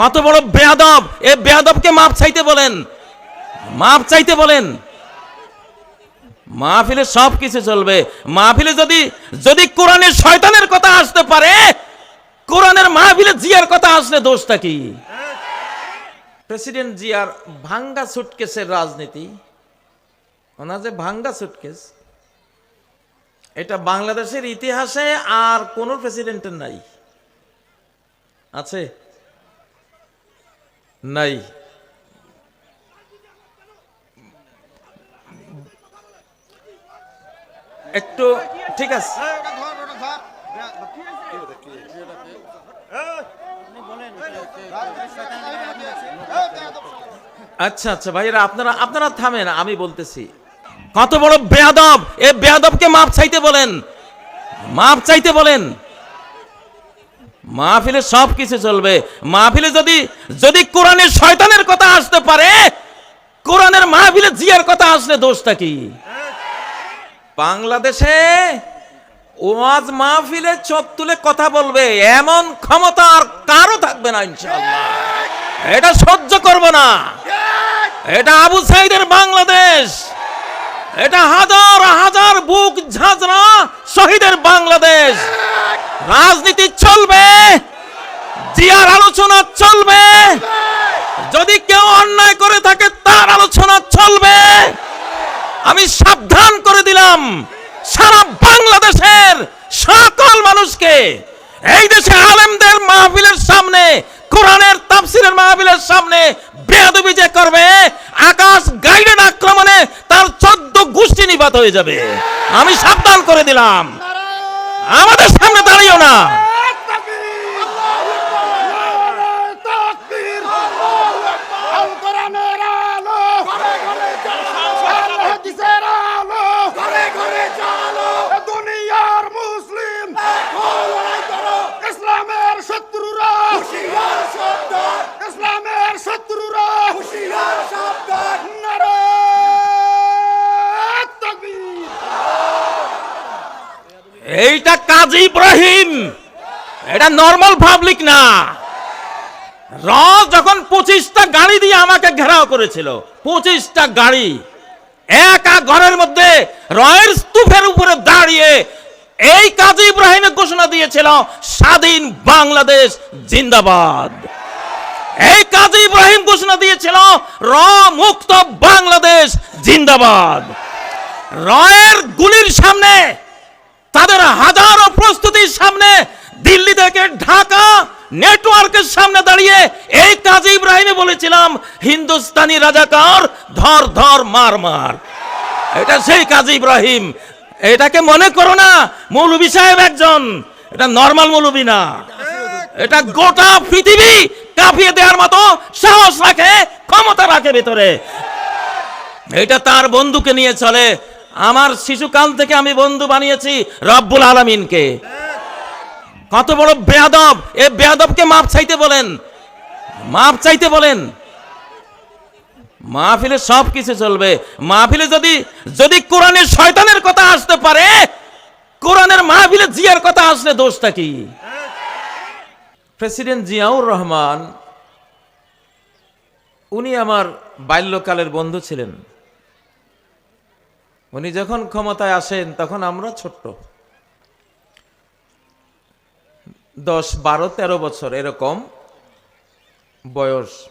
কত বড় বেয়াদব। এ বেয়াদবকে মাপ চাইতে বলেন। মাপ চাইতে বলেন। মাহফিলে সব কিছু চলবে। মাহফিলে যদি যদি কোরআনের শয়তানের কথা আসতে পারে, কোরআনের মাহফিলে জিয়ার কথা আসলে দোষটা কি? প্রেসিডেন্ট জিয়ার ভাঙ্গা সুটকেসের রাজনীতি, ওনার যে ভাঙ্গা সুটকেস, এটা বাংলাদেশের ইতিহাসে আর কোন প্রেসিডেন্টের নাই। আছে? নাই। একটু ঠিক আছে। আচ্ছা আচ্ছা ভাইরা আপনারা আপনারা থামেন, আমি বলতেছি। কত বড় বেয়াদব! এ বেয়াদবকে মাপ চাইতে বলেন। মাপ চাইতে বলেন। মাহফিলে সব কিছু চলবে। মাহফিলে যদি যদি কোরআনের শয়তানের কথা আসতে পারে, কোরআনের মাহফিলে জিয়ার কথা আসলে দোষটা কি? বাংলাদেশে ওয়াজ মাহফিলে চোখ তুলে কথা বলবে, এমন ক্ষমতা আর কারও থাকবে না, ইনশাআল্লাহ। এটা সহ্য করব না। এটা আবু সাইদের বাংলাদেশ। এটা হাজার হাজার বুক ঝাঁঝরা শহীদের বাংলাদেশ। রাজনীতি চলবে, জিয়ার আলোচনা চলবে, যদি কেউ অন্যায় করে থাকে তার আলোচনা চলবে। আমি সাবধান করে দিলাম, সারা বাংলাদেশের সকল মানুষকে, এই দেশে আলেমদের মাহফিলের সামনে, কোরআনের তাফসিরের মাহফিলের সামনে বেয়াদবি যে করবে, আকাশ গাইডেন আক্রমণে তার চোদ্দ গোষ্ঠী নিপাত হয়ে যাবে। আমি সাবধান করে দিলাম। আমাদের সামনে দাঁড়িয়েও না। এইটা কাজী ইব্রাহিম। এটা নর্মাল পাবলিক না। র যখন পঁচিশটা গাড়ি দিয়ে আমাকে ঘেরাও করেছিল, পঁচিশটা গাড়ি। একা ঘরের মধ্যে রয়ের স্তূপের উপরে দাঁড়িয়ে এই কাজী ইব্রাহিমের ঘোষণা দিয়েছিল, স্বাধীন বাংলাদেশ জিন্দাবাদ। এই কাজী ইব্রাহিম ঘোষণা দিয়েছিল, র মুক্ত বাংলাদেশ জিন্দাবাদ। রয়ের গুলির সামনে তাদের হাজারো প্রস্তুতির সামনে দিল্লি থেকে ঢাকা নেটওয়ার্কের সামনে দাঁড়িয়ে এই কাজী ইব্রাহিমে বলেছিলাম, হিন্দুস্তানি রাজাকার, ধর ধর, মার মার। এটা সেই কাজী ইব্রাহিম। এটাকে মনে করো না মৌলবী সাহেব একজন। এটা নর্মাল মৌলবী না। এটা গোটা পৃথিবী কাঁপিয়ে দেওয়ার মতো সাহস রাখে, ক্ষমতা রাখে ভেতরে। এটা তার বন্ধুকে নিয়ে চলে। আমার শিশুকাল থেকে আমি বন্ধু বানিয়েছি রব্বুল আলমিনকে। কত বড় বেয়াদব। এ বেয়াদবকে মাপ চাইতে বলেন। মাপ চাইতে বলেন। মাহফিলে সব কিছু চলবে। মাহফিলে যদি যদি কোরআনের শয়তানের কথা আসতে পারে, কোরআনের মাহফিলে জিয়ার কথা আসলে দোষটা কি? প্রেসিডেন্ট জিয়াউর রহমান, উনি আমার বাল্যকালের বন্ধু ছিলেন। উনি যখন ক্ষমতায় আসেন, তখন আমরা ছোট্ট। দশ, বারো, তেরো বছর এরকম বয়স।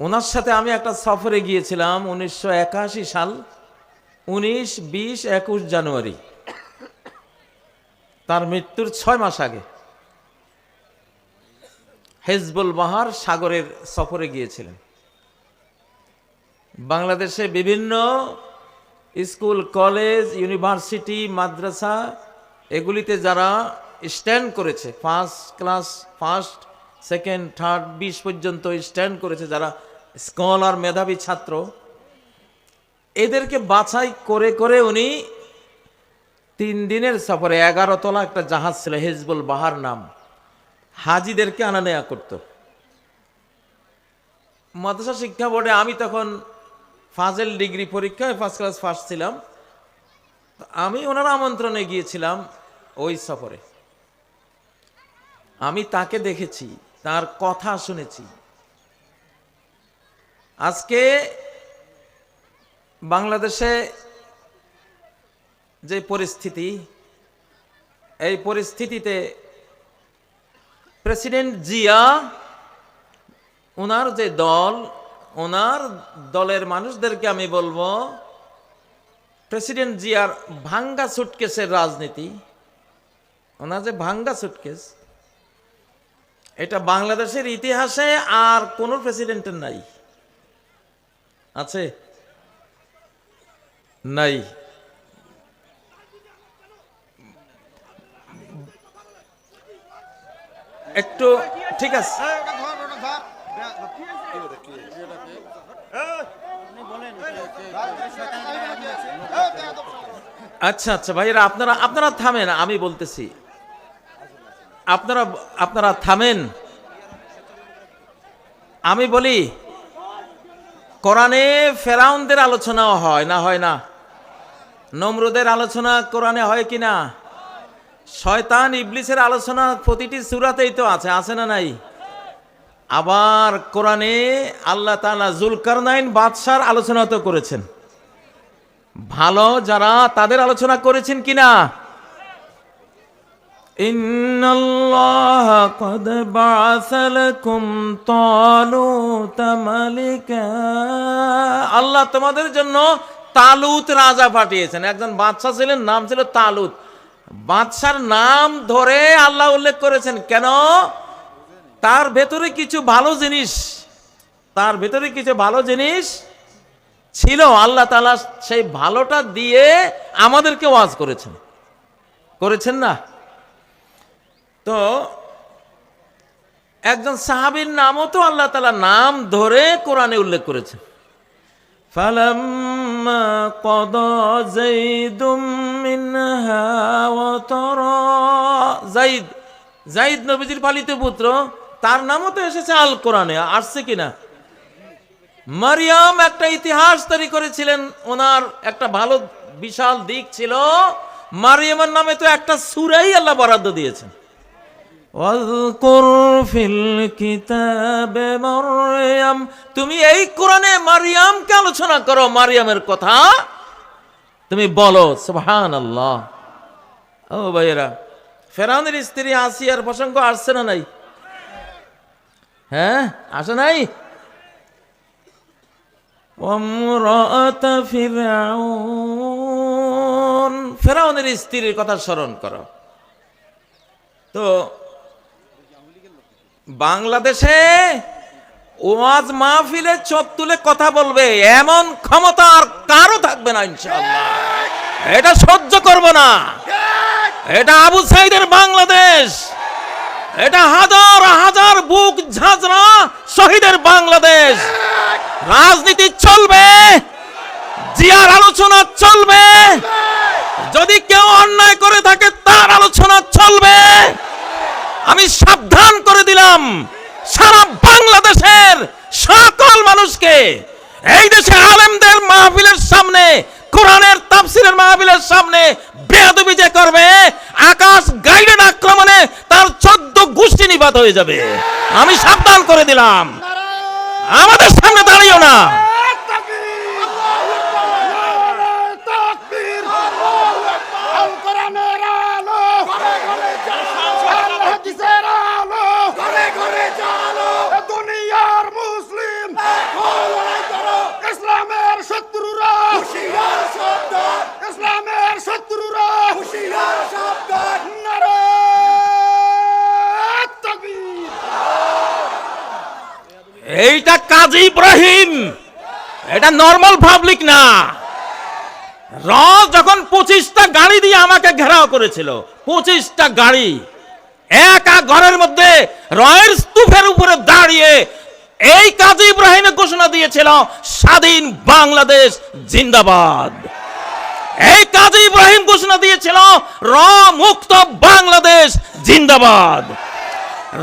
ওনার সাথে আমি একটা সফরে গিয়েছিলাম উনিশশো একাশি সাল, উনিশ, বিশ, একুশ জানুয়ারি। তার মৃত্যুর ছয় মাস আগে। হেজবুল বাহার সাগরের সফরে গিয়েছিলেন। বাংলাদেশে বিভিন্ন স্কুল, কলেজ, ইউনিভার্সিটি, মাদ্রাসা, এগুলিতে যারা স্ট্যান্ড করেছে, first class, first, second, third, বিশ পর্যন্ত স্ট্যান্ড করেছে যারা স্কলার মেধাবী ছাত্র, এদেরকে বাছাই করে করে উনি তিন দিনের সফরে এগারো তলা একটা জাহাজ ছিল, হেজবুল বাহার নাম। হাজিদেরকে আনা নেয়া করতো। মাদ্রাসা শিক্ষা বোর্ডে আমি তখন ফাজেল ডিগ্রি পরীক্ষায় ফার্স্ট ক্লাস ফার্স্ট ছিলাম। আমি ওনার আমন্ত্রণে গিয়েছিলাম ওই সফরে। আমি তাকে দেখেছি, তার কথা শুনেছি। আজকে বাংলাদেশে যে পরিস্থিতি, এই পরিস্থিতিতে প্রেসিডেন্ট জিয়া, ওনার যে দল ওনার দলের মানুষদেরকে আমি বলব, প্রেসিডেন্ট জিয়ার ভাঙ্গা সুটকেসের রাজনীতি, ওনার যে ভাঙ্গা সুটকেস এটা বাংলাদেশের ইতিহাসে আর কোন প্রেসিডেন্টের নাই। আছে? নাই। একটু, ঠিক আছে। আচ্ছা আচ্ছা ভাইরা আপনারা আপনারা থামেন, আমি বলতেছি। আপনারা আপনারা থামেন। আমি বলি, কোরআনে ফেরাউনদের আলোচনাও হয় না হয় না? নমরুদের আলোচনা কোরআনে হয় কি না? শয়তান, ইবলিসের আলোচনা প্রতিটি সুরাতেই তো আছে আছে না নাই? আবার কোরআনে আল্লাহ তাআলা জুলকারনাইন বাদশার আলোচনা তো করেছেন। ভালো যারা তাদের আলোচনা করেছেন কিনা? আল্লাহ তোমাদের জন্য তালুত রাজা পাঠিয়েছেন। একজন বাদশা ছিলেন, নাম ছিল তালুত। বাদশার নাম ধরে আল্লাহ উল্লেখ করেছেন, কেন? তার ভেতরে কিছু ভালো জিনিস, তার ভেতরে কিছু ভালো জিনিস ছিল আল্লাহ তালা সেই ভালোটা দিয়ে আমাদেরকে ওয়াজ করেছেন করেছেন না তো একজন সাহাবীর নামও তো আল্লাহ তালা নাম ধরে কোরআনে উল্লেখ করেছেন فلما قضى زيد منها وطرا জাইদ জাইদ নবীজির পালিত পুত্র তার নামও তো এসেছে আল কোরআনে আসছে কিনা মারিয়াম একটা ইতিহাস তৈরি করেছিলেন। ওনার একটা ভালো বিশাল দিক ছিল। মারিয়ামের নামে তো একটা সুরাই আল্লাহ বরাদ্দ দিয়েছেন। তুমি এই কোরআনে মারিয়ামকে আলোচনা করো মারিয়ামের কথা। তুমি বলো সুহান আল্লাহ ও ভাইয়েরা ফেরানের স্ত্রী আসিয়ার প্রসঙ্গ আসছে না নাই? হ্যাঁ আসে নাই? ফেরাউনের স্ত্রীর কথা স্মরণ করো। তো বাংলাদেশে ওয়াজ মাহফিলে চোখ তুলে কথা বলবে, এমন ক্ষমতা আর কারও থাকবে না, ইনশাআল্লাহ। এটা সহ্য করব না। এটা আবু সাইদের বাংলাদেশ। এটা হাজার হাজার বুক ঝাঁঝরা শহীদের বাংলাদেশ। রাজনীতি চলবে, জিয়ার আলোচনা চলবে, যদি কেউ অন্যায় করে থাকে তার আলোচনা চলবে। আমি সাবধান করে দিলাম, সারা বাংলাদেশের সকল মানুষকে, এই দেশে আলেমদের মাহফিলের সামনে, কোরআনের তাফসিরের মাহফিলের সামনে বেয়াদবি যে করবে, আকাশ গাইডেন আক্রমণে তার চোদ্দ গোষ্ঠী নিপাত হয়ে যাবে। আমি সাবধান করে দিলাম। আমাদের সামনে দাঁড়িয়েও না দুনিয়ার মুসলিম ইসলামের শত্রুরা ইসলামের শত্রুরা নারে তাকবীর এইটা কাজী ইব্রাহিম। এটা নর্মাল পাবলিক না। র যখন পঁচিশটা গাড়ি দিয়ে আমাকে ঘেরাও করেছিল, পঁচিশটা গাড়ি, একা ঘরের মধ্যে রয়ের স্তূপের উপরে দাঁড়িয়ে এই কাজী ইব্রাহিমে ঘোষণা দিয়েছিল, স্বাধীন বাংলাদেশ জিন্দাবাদ। এই কাজী ইব্রাহিম ঘোষণা দিয়েছিল র মুক্ত বাংলাদেশ জিন্দাবাদ।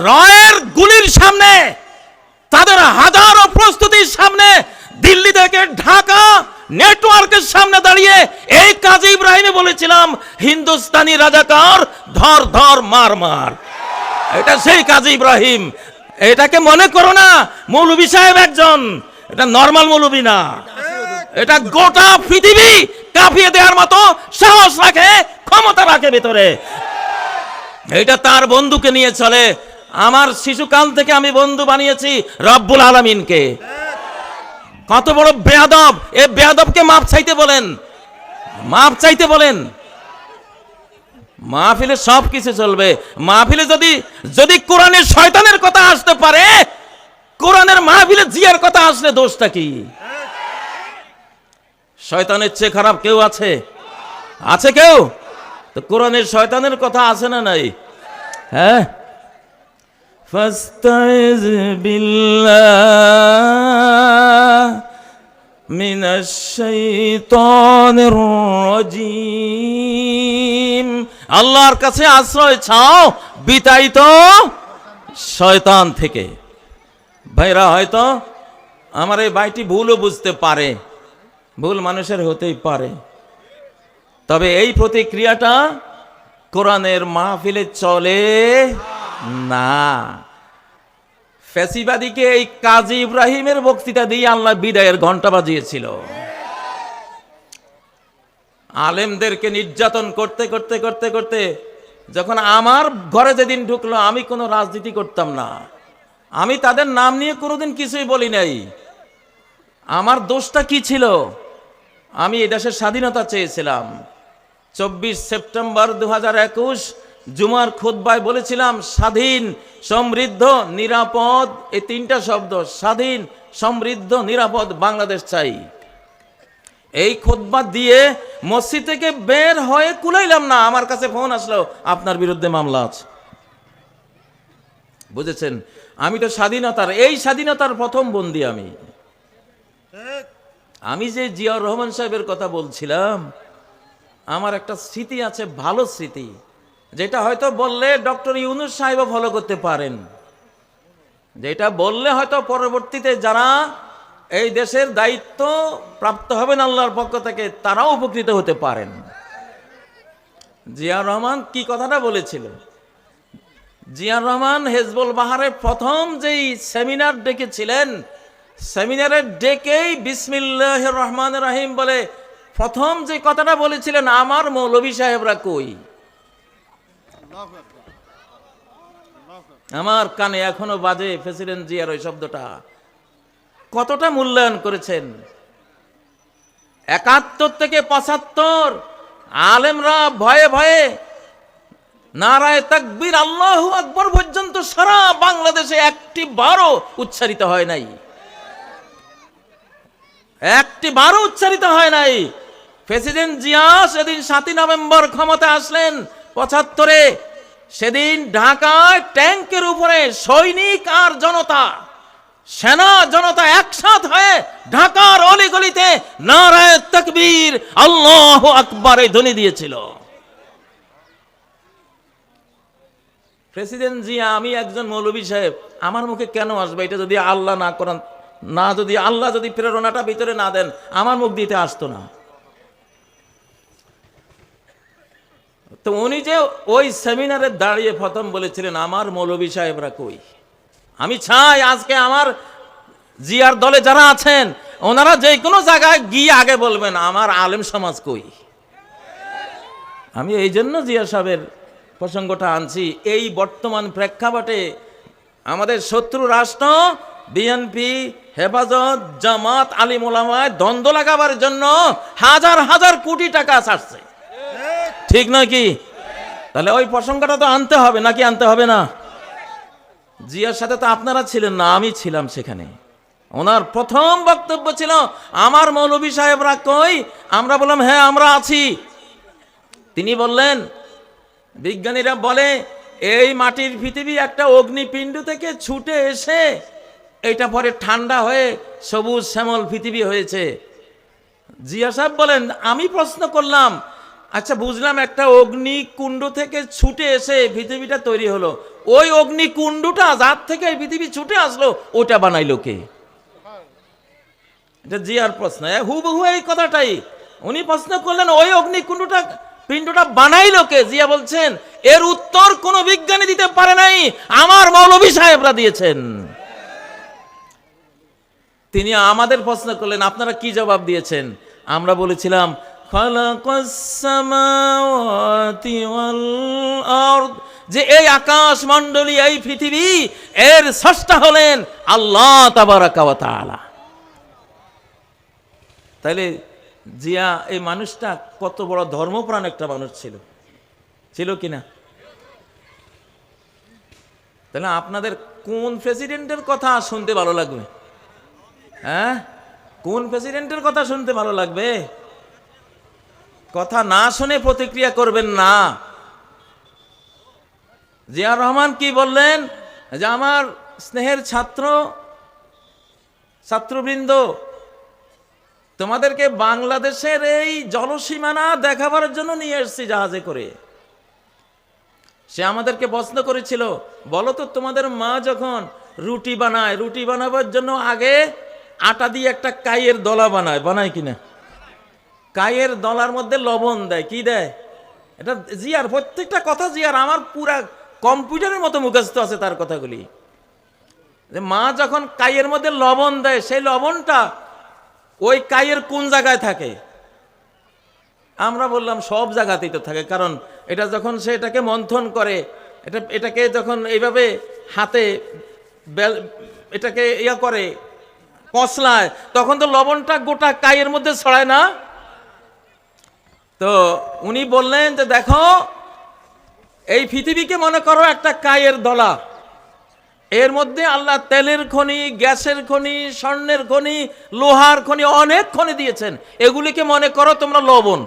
রয়ের গুলির সামনে তাদের হাজারো প্রস্তুতির সামনে দিল্লি থেকে ঢাকা নেটওয়ার্কের সামনে দাঁড়িয়ে এই কাজী ইব্রাহিমে বলেছিলাম, হিন্দুস্তানি রাজাকার ধর ধর, মার মার। এটা সেই কাজী ইব্রাহিম। এটাকে মনে করো না মৌলবী সাহেব একজন। এটা নর্মাল মৌলবী না। এটা গোটা পৃথিবী কাঁপিয়ে দেওয়ার মতো সাহস রাখে, ক্ষমতা রাখে ভেতরে। এটা তার বন্ধুকে নিয়ে চলে। আমার শিশুকাল থেকে আমি বন্ধু বানিয়েছি রব্বুল আলমিনকে। কত বড় বেয়াদব। এ বেয়াদবকে মাপ চাইতে বলেন। মাপ চাইতে বলেন। মাহফিলে সব কিছু চলবে। মাহফিলে যদি যদি কোরআনের শয়তানের কথা আসতে পারে, কোরআনের মাহফিলে জিয়ার কথা আসলে দোষটা কি? শয়তানের চেয়ে খারাপ কেউ আছে? আছে কেউ? তো কোরআনের শয়তানের কথা আছে না নাই? হ্যাঁ? ফাস্তাইজ বিল্লাহ মিনাশ শাইতানির রাজিম আল্লাহর কাছে আশ্রয় চাও বিতাইত শয়তান থেকে। ভাইরা, হয়তো আমার এই বাইটি ভুলও বুঝতে পারে, ভুল মানুষের হতেই পারে। তবে এই প্রতিক্রিয়াটা কোরআনের মাহফিলে চলে। না। ফ্যাসিবাদীকে এই কাজী ইব্রাহিমের বক্তৃতা দিয়ে আল্লাহ বিদায়ের ঘণ্টা বাজিয়েছিল। আলেমদেরকে নির্যাতন করতে করতে করতে করতে যখন আমার ঘরে যেদিন ঢুকলো, আমি কোনো রাজনীতি করতাম না। আমি তাদের নাম নিয়ে কোনোদিন কিছুই বলি নাই। আমার দোষটা কি ছিল? আমি এই দেশের স্বাধীনতা চেয়েছিলাম। চব্বিশ সেপ্টেম্বর দু হাজার একুশ জুমার খুদ্বায় বলেছিলাম, স্বাধীন, সমৃদ্ধ, নিরাপদ, এই তিনটা শব্দ, স্বাধীন, সমৃদ্ধ, নিরাপদ বাংলাদেশ চাই। এই খুদ্া দিয়ে মসজিদ থেকে বের হয়ে কুলাইলাম না, আমার কাছে ফোন আসলো, আপনার বিরুদ্ধে মামলা আছে। বুঝেছেন? আমি তো স্বাধীনতার, এই স্বাধীনতার প্রথম বন্দী আমি। আমি যে জিয়াউর রহমান সাহেবের কথা বলছিলাম, আমার একটা স্মৃতি আছে, ভালো স্মৃতি। যেটা হয়তো বললে ডক্টর ইউনুস সাহেবও ফলো করতে পারেন। যেটা বললে হয়তো পরবর্তীতে যারা এই দেশের দায়িত্ব প্রাপ্ত হবেন আল্লাহর পক্ষ থেকে, তারাও উপকৃত হতে পারেন। জিয়া রহমান কি কথাটা বলেছিল? জিয়া রহমান হেজবুল বাহারের প্রথম যেই সেমিনার ডেকেছিলেন, সেমিনারের ডেকেই বিসমিল্লাহ রহমান রাহিম বলে প্রথম যে কথাটা বলেছিলেন, আমার মৌলভী সাহেবরা কই? আমার কানে এখনও বাজে প্রেসিডেন্ট জিয়ার ওই শব্দটা। কতটা মূল্যায়ন করেছেন? একাত্তর থেকে পঁচাত্তর, আলেমরা ভয়ে ভয়ে নারায় তাকবীর আল্লাহু আকবর পর্যন্ত সারা বাংলাদেশে একটি বারও উচ্চারিত হয় নাই। একটি বারও উচ্চারিত হয় নাই। প্রেসিডেন্ট জিয়া সেদিন সাতই নভেম্বর ক্ষমতা আসলেন। পঁচাত্তরে, সেদিন ঢাকায় ট্যাঙ্কের উপরে সৈনিক আর জনতা, সেনা, জনতা একসাথ হয়ে ঢাকার অলিগলিতে নারায় তকবীর, আল্লাহ আকবরে ধ্বনি দিয়েছিল। প্রেসিডেন্ট জিয়া, আমি একজন মৌলবী সাহেব, আমার মুখে কেন আসবে? এটা যদি আল্লাহ না করেন, না যদি আল্লাহ যদি প্রেরণাটা ভিতরে না দেন, আমার মুখ দিতে আসতো না। তো উনি যে ওই সেমিনারে দাঁড়িয়ে প্রথম বলেছিলেন, আমার মৌলবী সাহেবরা কই? আমি চাই আজকে আমার জিয়ার দলে যারা আছেন, ওনারা যে কোনো জায়গায় গিয়ে আগে বলবেন, আমার আলেম সমাজ কই? আমি এই জন্য জিয়া সাহেবের প্রসঙ্গটা আনছি। এই বর্তমান প্রেক্ষাপটে আমাদের শত্রু রাষ্ট্র, বিএনপি, হেফাজত, জামাত, আলিম ওলামায় দ্বন্দ্ব লাগাবার জন্য হাজার হাজার কোটি টাকা ছাড়ছে। ঠিক নাকি তাহলে ওই প্রসঙ্গটা তো আনতে হবে, নাকি আনতে হবে না? জিয়ার সাথে তো আপনারা ছিলেন না, আমি ছিলাম সেখানে। ওনার প্রথম বক্তব্য ছিল, আমার মৌলবী সাহেবরা কই? আমরা বললাম হ্যাঁ আমরা আছি। তিনি বললেন, বিজ্ঞানীরা বলে, এই মাটির পৃথিবী একটা অগ্নিপিণ্ড থেকে ছুটে এসে, এটা পরে ঠান্ডা হয়ে সবুজ শ্যামল পৃথিবী হয়েছে। জিয়া সাহেব বলেন, আমি প্রশ্ন করলাম আচ্ছা বুঝলাম একটা অগ্নিকুণ্ড থেকে ছুটে এসে পৃথিবীটা তৈরি হলো। ওই অগ্নিকুণ্ডটা যার থেকে পৃথিবী ছুটে আসলো ওটা বানাইলো কে? এটা জিয়ার প্রশ্ন। হু বহু এই কথাটাই। উনি প্রশ্ন করলেন, ওই অগ্নিকুণ্ডটা পিণ্ডটা বানাইলো কে? জিয়া বলছেন, এর উত্তর কোনো বিজ্ঞানী দিতে পারে নাই, আমার মৌলভী সাহেবরা দিয়েছেন। তিনি আমাদের প্রশ্ন করলেন, আপনারা কি জবাব দিয়েছেন? আমরা বলেছিলাম ওয়াল যে এই আকাশ মণ্ডলী এই পৃথিবী, এর স্রষ্টা হলেন আল্লাহ তাবারাকা ওয়া তাআলা। তাইলে জিয়া, এই মানুষটা কত বড় ধর্মপ্রাণ একটা মানুষ ছিল। ছিল কিনা তাহলে আপনাদের কোন প্রেসিডেন্টের কথা শুনতে ভালো লাগবে? হ্যাঁ? কোন প্রেসিডেন্টের কথা শুনতে ভালো লাগবে? কথা না শুনে প্রতিক্রিয়া করবেন না। জিয়া রহমান কি বললেন? যে আমার স্নেহের ছাত্র, ছাত্রবৃন্দ, তোমাদেরকে বাংলাদেশের এই জলসীমানা দেখাবার জন্য নিয়ে এসেছি জাহাজে করে। সে আমাদেরকে প্রশ্ন করেছিল, বলো তো তোমাদের মা যখন রুটি বানায়, রুটি বানাবার জন্য আগে আটা দিয়ে একটা কাইয়ের দলা বানায় বানায় কিনা? কাইয়ের দলার মধ্যে লবণ দেয়, কি দেয়? এটা জিয়ার, প্রত্যেকটা কথা জিয়ার, আমার পুরা কম্পিউটারের মতো মুখস্থ আছে তার কথাগুলি। যে মা যখন কাইয়ের মধ্যে লবণ দেয়, সেই লবণটা ওই কাইয়ের কোন জায়গায় থাকে? আমরা বললাম, সব জায়গাতেই তো থাকে, কারণ এটা যখন সে এটাকে মন্থন করে, এটা, এটাকে যখন এইভাবে হাতে এটাকে ইয়া করে, কসলায়, তখন তো লবণটা গোটা কাইয়ের মধ্যে ছড়ায় না? তো উনি বললেন যে দেখো, এই পৃথিবীকে মনে করো একটা কায়ের দলা। এর মধ্যে আল্লাহ তেলের খনি, গ্যাসের খনি, স্বর্ণের খনি, লোহার খনি অনেক খনি দিয়েছেন। এগুলিকে মনে করো তোমরা লবণ।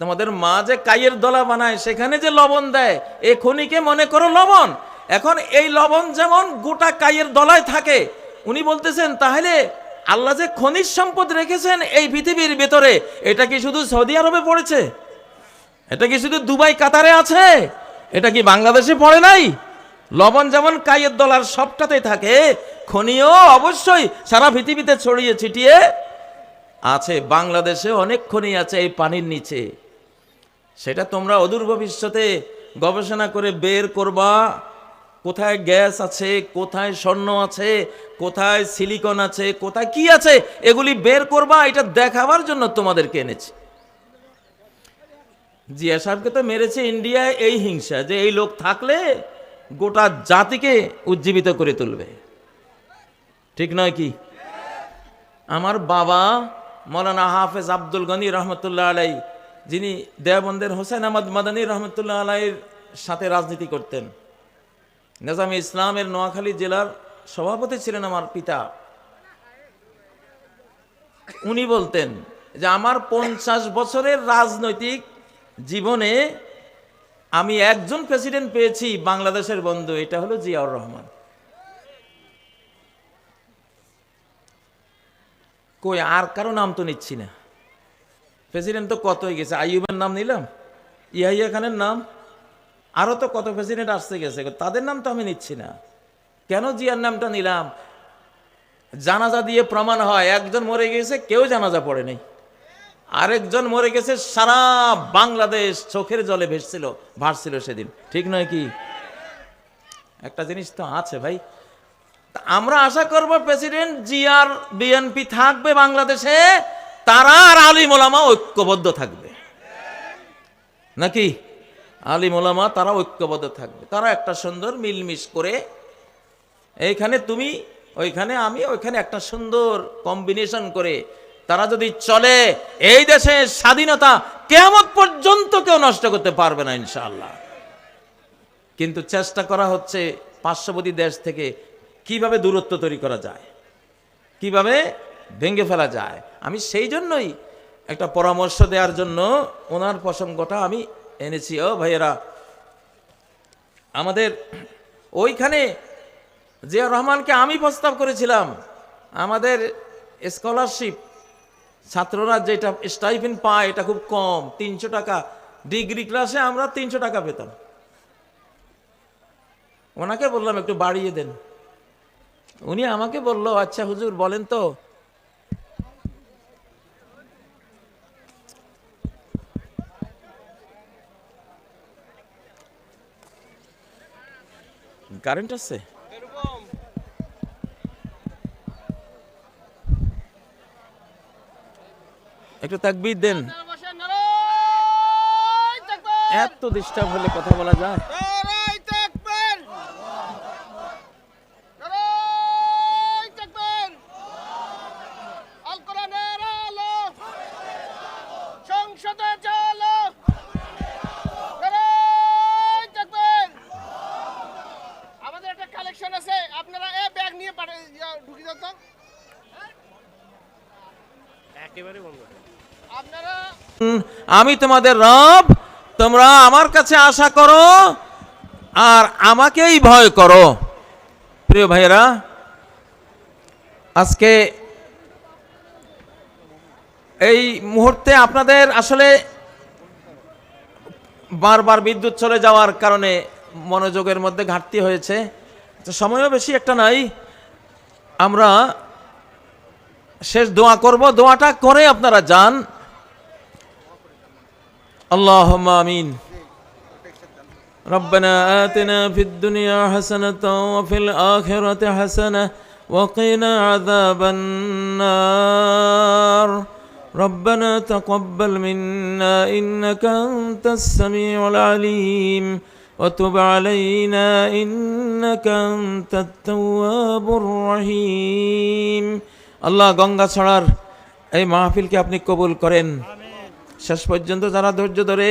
তোমাদের মা যে কাইয়ের দলা বানায়, সেখানে যে লবণ দেয় এই খনিকে মনে করো লবণ। এখন এই লবণ যেমন গোটা কাইয়ের দলায় থাকে, উনি বলতেছেন, তাহলে আল্লাহ যে খনিজ সম্পদ রেখেছেন এই পৃথিবীর ভেতরে, এটা কি শুধু সৌদি আরবে পড়েছে? এটা কি শুধু দুবাই, কাতারে আছে? এটা কি বাংলাদেশে পড়ে নাই? লবণ যেমন কাইয়ের দলার সবটাতেই থাকে, খনিও অবশ্যই সারা পৃথিবীতে ছড়িয়ে ছিটিয়ে আছে। বাংলাদেশে অনেক খনি আছে এই পানির নিচে। সেটা তোমরা অদূর ভবিষ্যতে গবেষণা করে বের করবা। কোথায় গ্যাস আছে, কোথায় স্বর্ণ আছে, কোথায় সিলিকন আছে, কোথায় কি আছে, এগুলি বের করবা, এটা দেখাবার জন্য তোমাদেরকে এনেছি। জিয়া সাহেবকে তো মেরেছে ইন্ডিয়ায় এই হিংসা, যে এই লোক থাকলে গোটা জাতিকে উজ্জীবিত করে তুলবে। ঠিক নয় কি? আমার বাবা মৌলানা হাফেজ আব্দুল গনি রহমতুল্লাহ আলাই, যিনি দেওবন্দের হোসেন আহমদ মাদানী রহমতুল্লাহ আলাইয়ের সাথে রাজনীতি করতেন নিজামে ইসলামের নোয়াখালী জেলার সভাপতি ছিলেন আমার পিতা। উনি বলতেন যে, আমার পঞ্চাশ বছরের রাজনৈতিক জীবনে আমি একজন প্রেসিডেন্ট পেয়েছি বাংলাদেশের বন্ধু, এটা হলো জিয়াউর রহমান। কই, আর কারও নাম তো নিচ্ছি না। প্রেসিডেন্ট তো কত হয়ে গেছে? আইয়ুবের নাম নিলাম? ইয়াহিয়া খানের নাম? আরও তো কত প্রেসিডেন্ট আসতে গেছে, তাদের নাম তো আমি নিচ্ছি না। কেন জিয়ার নামটা নিলাম? জানাজা দিয়ে প্রমাণ হয়, একজন মরে গেছে, কেউ জানাজা পড়ে নেই। আরেকজন মরে গেছে, সারা বাংলাদেশ চোখের জলে ভেসছিল, ভাসছিল সেদিন। ঠিক নয় কি? একটা জিনিস তো আছে ভাই। আমরা আশা করব প্রেসিডেন্ট জিয়ার বিএনপি থাকবে বাংলাদেশে, তারা আর আলিম ওলামা ঐক্যবদ্ধ থাকবে। নাকি? আলিম ওলামা তারা ঐক্যবদ্ধ থাকবে। তারা একটা সুন্দর মিলমিশ করে এইখানে তুমি, ওইখানে আমি, ওইখানে একটা সুন্দর কম্বিনেশন করে তারা যদি চলে, এই দেশের স্বাধীনতা কেমন পর্যন্ত কেউ নষ্ট করতে পারবে না ইনশাল্লাহ কিন্তু চেষ্টা করা হচ্ছে পার্শ্ববর্তী দেশ থেকে কীভাবে দূরত্ব তৈরি করা যায়, কীভাবে ভেঙে ফেলা যায়। আমি সেই জন্যই একটা পরামর্শ দেওয়ার জন্য ওনার প্রসঙ্গটা আমি এনেছি, ও ভাইয়েরা। আমাদের ওইখানে জিয়া রহমানকে আমি প্রস্তাব করেছিলাম। আমাদের স্কলারশিপ ছাত্ররা যেটা স্টাইফেন পায়, এটা খুব কম, তিনশো টাকা। ডিগ্রি ক্লাসে আমরা তিনশো টাকা পেতাম। ওনাকে বললাম, একটু বাড়িয়ে দেন। উনি আমাকে বলল আচ্ছা হুজুর, বলেন তো কারেন্ট আছে? একটু তাকবি দেন। এত ডিস্টার্ব হলে কথা বলা যায় সংসদে চলো নারায় তাকবীর। আমাদের একটা কালেকশন আছে আপনারা এ ব্যাগ নিয়ে পাঠিয়ে ঢুকি দাও তো একেবারে বন্ধ আপনারা উম, আমি তোমাদের রব, তোমরা আমার কাছে আশা করো আর আমাকেই ভয় করো। প্রিয় ভাইয়েরা, আজকে এই মুহূর্তে আপনাদের আসলে বারবার বিদ্যুৎ চলে যাওয়ার কারণে মনোযোগের মধ্যে ঘাটতি হয়েছে। তো সময়ও বেশি একটা নাই। আমরা শেষ দোয়া করব। দোয়াটা করে আপনারা যান। اللهم آمين ربنا آتنا في الدنيا حسنة وفي الآخرة حسنة وقنا عذاب النار ربنا تقبل منا إنك أنت السميع العليم وتب علينا إنك أنت التواب الرحيم الله গঙ্গা ছড়ার এই মাহফিলকে আপনি কবুল করেন শেষ পর্যন্ত যারা ধৈর্য ধরে